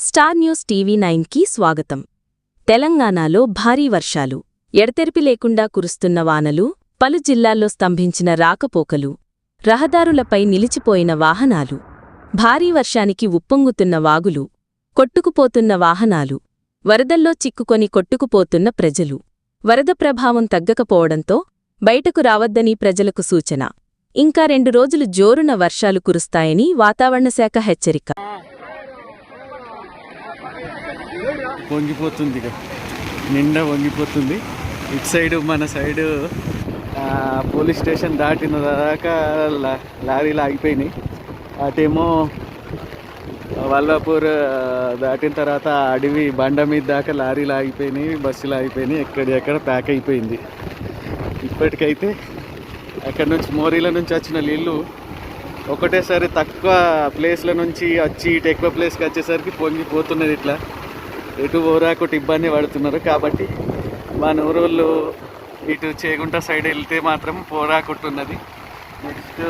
Star news TV నైన్కి స్వాగతం. తెలంగాణలో భారీ వర్షాలు ఎడతెరిపి లేకుండా కురుస్తున్న వానలు పలు జిల్లాల్లో స్తంభించిన రాకపోకలు రహదారులపై నిలిచిపోయిన వాహనాలు భారీ వర్షానికి ఉప్పొంగుతున్న వాగులు కొట్టుకుపోతున్న వాహనాలు వరదల్లో చిక్కుకొని కొట్టుకుపోతున్న ప్రజలు. వరద ప్రభావం తగ్గకపోవడంతో బయటకు రావద్దని ప్రజలకు సూచన. ఇంకా రెండు రోజులు జోరున వర్షాలు కురుస్తాయని వాతావరణ శాఖ హెచ్చరిక. వంగిపోతుంది ఇక. నిండా వంగిపోతుంది. ఇటు సైడు మన సైడు పోలీస్ స్టేషన్ దాటిన దాకా లారీలు ఆగిపోయినాయి. అటేమో వల్లాపూర్ దాటిన తర్వాత అడవి బండ మీద దాకా లారీలు ఆగిపోయినాయి బస్సులు ఆగిపోయినాయి ఎక్కడెక్కడ ప్యాక్ అయిపోయింది. ఇప్పటికైతే అక్కడ నుంచి మోరీల నుంచి వచ్చిన నీళ్ళు ఒకటేసారి తక్కువ ప్లేస్ల నుంచి వచ్చి ఇటు ఎక్కువ ప్లేస్కి వచ్చేసరికి పొంగిపోతున్నది ఇట్లా. ఎటు ఓరాకొట్టి ఇబ్బంది పడుతున్నారు కాబట్టి మన ఊరోళ్ళు ఇటు చేగుంట సైడ్ వెళ్తే మాత్రం పోరాకొట్టున్నది నెక్స్ట్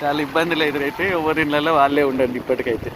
చాలా ఇబ్బందులు ఎదురైతే ఎవరి ఇళ్ళలో వాళ్ళే ఉండండి ఇప్పటికైతే.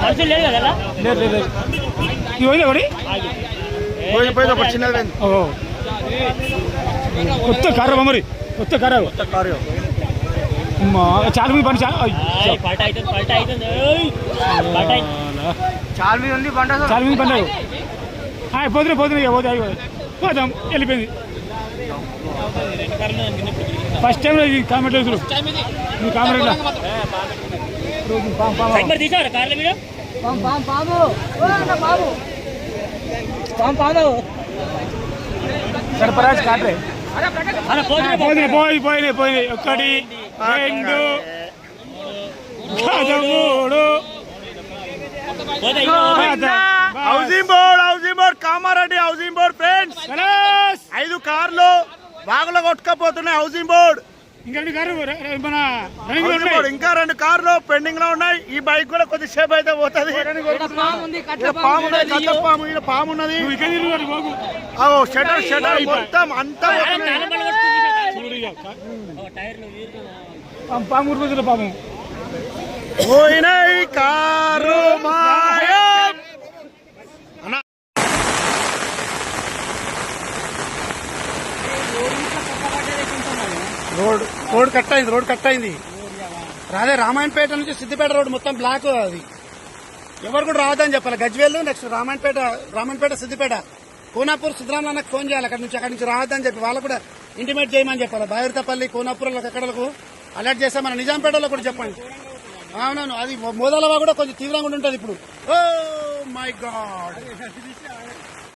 మనుషులు లేదు కదా? లేదు లేదు లేదు. ఇది పోయిందా ఒకటి పోయింది పోయింది ఒకటి చిన్నది పోయింది. ఓ. కొత్త కారు మరి? కొత్త కారు కారు అమ్మా, చాలా పని చాలా. చాలా ఉంది బండ చాలా పని పోతున్నా పోతున్నా పోతే వెళ్ళిపోయింది. ఫస్ట్ టైం ఇది కామెంట్ చూడు. ఈ కామెంట్ సైడ్ మరి? తీసావరా కార్ల పోయి పోయినాయి పోయినాయి ఒకటి రెండు. కాదు, మూడు పోతే ఇంకా పోతే. Housing board housing board Kamareddy housing board friends. ఐదు కార్లు వాగులో కొట్టుకపోతున్నాయి హౌసింగ్ బోర్డ్. ఇంకా రెండు కార్లు పెండింగ్లో ఉన్నాయి. ఈ బైక్ కూడా కొద్దిసేపు అయితే పోతుంది. పాము పాము ఉన్నది. షటర్ షటర్ మొత్తం అంతా పాము- రోజుల పాము పోయినాయి కారు మాయం. రోడ్ రోడ్ కట్ అయింది రోడ్ కట్ అయింది రాదే రామాయణపేట నుంచి సిద్దిపేట రోడ్ మొత్తం బ్లాక్ అది. ఎవరు కూడా రావద్దని చెప్పాలి. గజ్వేల్ నెక్స్ట్ రామాయణపేట రామాయణపేట సిద్దిపేట. కోనాపూర్ సిద్ధరామన్నకు ఫోన్ చేయాలి. అక్కడ నుంచి అక్కడ నుంచి రావద్దని చెప్పి వాళ్ళు కూడా ఇంటిమేట్ చేయమని చెప్పాలి. బైరతపల్లి కోనాపూర్ అక్కడలకు. అలర్ట్ చేస్తే మన నిజాంపేటలో కూడా చెప్పండి. అవునవును అది మోదాలవా కూడా కొంచెం తీవ్రంగా ఉంటుంది ఇప్పుడు. Oh my God